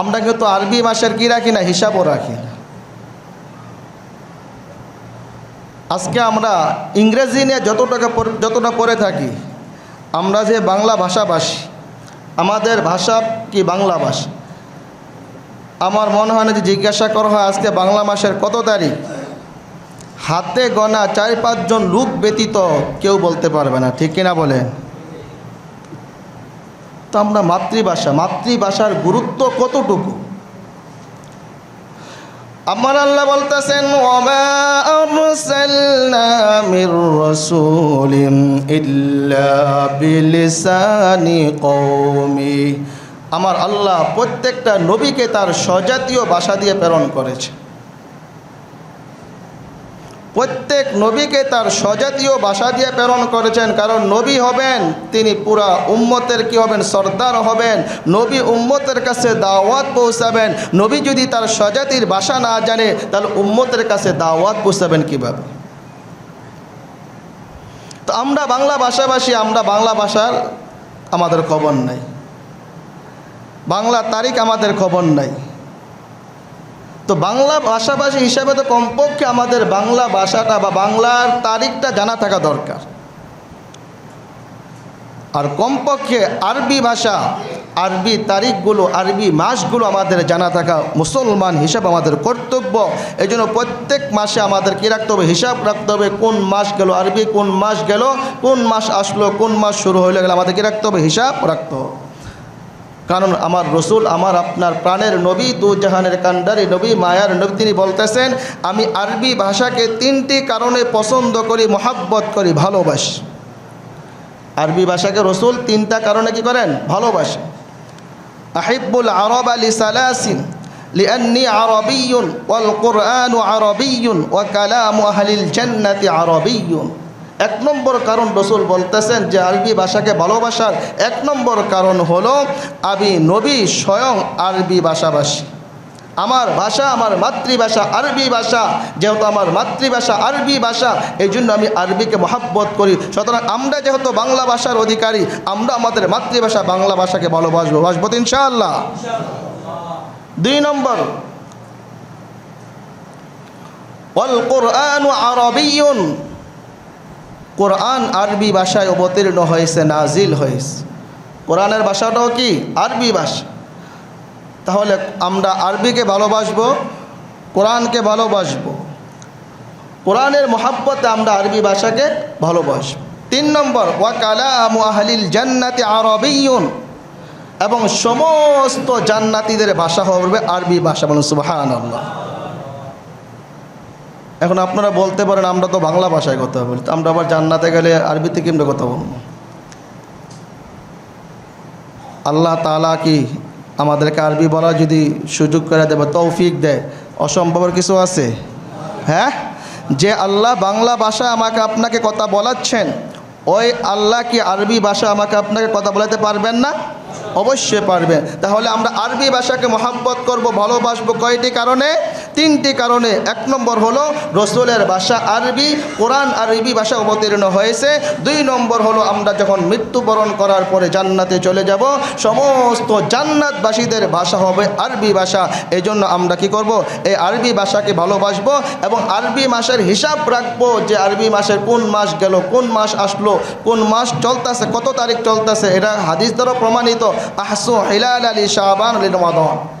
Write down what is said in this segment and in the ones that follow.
আমরা কিন্তু আরবি মাসের কী রাখি না, হিসাবও রাখি না। আজকে আমরা ইংরেজি নিয়ে যতটাকা যতটা পড়ে থাকি, আমরা যে বাংলা ভাষাভাষী, আমাদের ভাষা কি বাংলা ভাষা? আমার মনে হয় না যে জিজ্ঞাসা করা হয় আজকে বাংলা মাসের কত তারিখ? হাতে গনা চার পাঁচজন লোক ব্যতীত কেউ বলতে পারবে না, ঠিক কিনা বলেন? তো আমরা মাতৃভাষা, মাতৃভাষার গুরুত্ব কতটুকু? আমার আল্লাহ বলতেছেন আমার আল্লাহ প্রত্যেকটা নবীকে তার স্বজাতীয় ভাষা দিয়ে প্রেরণ করেছে। প্রত্যেক নবীকে তার স্বজাতীয় ভাষা দিয়ে প্রেরণ করেছেন, কারণ নবী হবেন, তিনি পুরা উম্মতের কি হবেন? সর্দার হবেন। নবী উম্মতের কাছে দাওয়াত পৌঁছাবেন। নবী যদি তার স্বজাতির ভাষা না জানে, তাহলে উম্মতের কাছে দাওয়াত পৌঁছাবেন কীভাবে? তো আমরা বাংলা ভাষাভাষী, আমরা বাংলা ভাষার আমাদের খবর নাই। বাংলা তারিখ আমাদের খবর নাই। তো বাংলা ভাষাভাষী হিসাবে তো কমপক্ষে আমাদের বাংলা ভাষাটা বা বাংলার তারিখটা জানা থাকা দরকার। আর কমপক্ষে আরবি ভাষা, আরবি তারিখগুলো, আরবি মাসগুলো আমাদের জানা থাকা মুসলমান হিসাব আমাদের কর্তব্য। এই জন্য প্রত্যেক মাসে আমাদের কী রাখতে হবে? হিসাব রাখতে হবে কোন মাস গেল আরবি, কোন মাস গেল, কোন মাস আসলো, কোন মাস শুরু হইলে গেলে, আমাদের কী রাখতে হবে? হিসাব রাখতে হবে। কারণ আমার রসুল আমার আপনার প্রাণের নবী দু জাহানের কান্ডারি নবী মায়ার নবী তিনি বলতেছেন আমি আরবি ভাষাকে তিনটি কারণে পছন্দ করি মহাব্বত করি ভালোবাসি আরবি ভাষাকে রসুল তিনটা কারণে কি করেন ভালোবাসে আহিবুল আরব আলী সালাসিন لأني عربي والقرآن عربي وكلام أهل الجنة عربي এক নম্বর কারণ রসুল বলতেছেন যে আরবি ভাষাকে ভালোবাসার এক নম্বর কারণ হলো আমি নবী স্বয়ং আরবি ভাষাভাষী। আমার ভাষা, আমার মাতৃভাষা আরবি ভাষা, যেহেতু আমার মাতৃভাষা আরবি ভাষা, এই জন্য আমি আরবিকে মহাব্বত করি। সুতরাং আমরা যেহেতু বাংলা ভাষার অধিকারী, আমরা আমাদের মাতৃভাষা বাংলা ভাষাকে ভালোবাসবো। বাসবো ইনশাআল্লাহ। দুই নম্বর কোরআন আরবিয়ন। কোরআন আরবি ভাষায় অবতীর্ণ হয়েছে, নাজিল হয়েছে। কোরআনের ভাষাটাও কি? আরবি ভাষা। তাহলে আমরা আরবিকে ভালোবাসবো, কোরআনকে ভালোবাসবো। কোরআনের মহাব্বতে আমরা আরবি ভাষাকে ভালোবাসব। তিন নম্বর ওয়াকালা আহলিল জান্নাতি আরবিয়ন। এবং সমস্ত জান্নাতিদের ভাষা হবে আরবি ভাষা বলুন সুবাহান আল্লাহ এখন আপনারা বলতে পারেন, আমরা তো বাংলা ভাষায় কথা বলি। আমরা আবার জান্নাতে গেলে আরবিতে কেমনে কথা বলব? আল্লাহ তালা কি আমাদেরকে আরবি বলা যদি সুযোগ করে দেবে, তৌফিক দেয়। অসম্ভবের কিছু আছে? হ্যাঁ? যে আল্লাহ বাংলা ভাষা আমাকে আপনাকে কথা বলাচ্ছেন, ওই আল্লাহ কি আরবি ভাষা আমাকে আপনাকে কথা বলাতে পারবেন না? অবশ্যই পারবেন। তাহলে আমরা আরবি ভাষাকে মহাব্বত করব, ভালোবাসবো কয়টি কারণে? তিনটি কারণে। এক নম্বর হলো, রসুলের ভাষা আরবি, কোরআন আরবি ভাষা অবতীর্ণ হয়েছে। দুই নম্বর হলো, আমরা যখন মৃত্যুবরণ করার পরে জান্নাতে চলে যাব, সমস্ত জান্নাতবাসীদের ভাষা হবে আরবি ভাষা। এই জন্য আমরা কি করব? এই আরবি ভাষাকে ভালোবাসবো এবং আরবি মাসের হিসাব রাখব যে আরবি মাসের কোন মাস গেল, কোন মাস আসলো, কোন মাস চলতেছে, কত তারিখ চলতেছে, এটা হাদিস দ্বারা প্রমাণিত। আহসু হিলাল আলী শাহবান আলী রমাদন।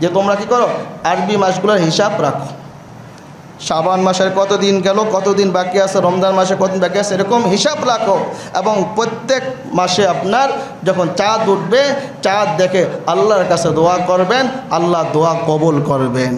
যে তোমরা কি করো? আরবি মাসগুলোর হিসাব রাখো। শাবান মাসের কত দিন গেল, কত দিন বাকি আছে, রমজান মাসে কতদিন বাকি আছে, এরকম হিসাব রাখো। এবং প্রত্যেক মাসে আপনার যখন চাঁদ উঠবে, চাঁদ দেখে আল্লাহর কাছে দোয়া করবেন, আল্লাহ দোয়া কবল করবেন।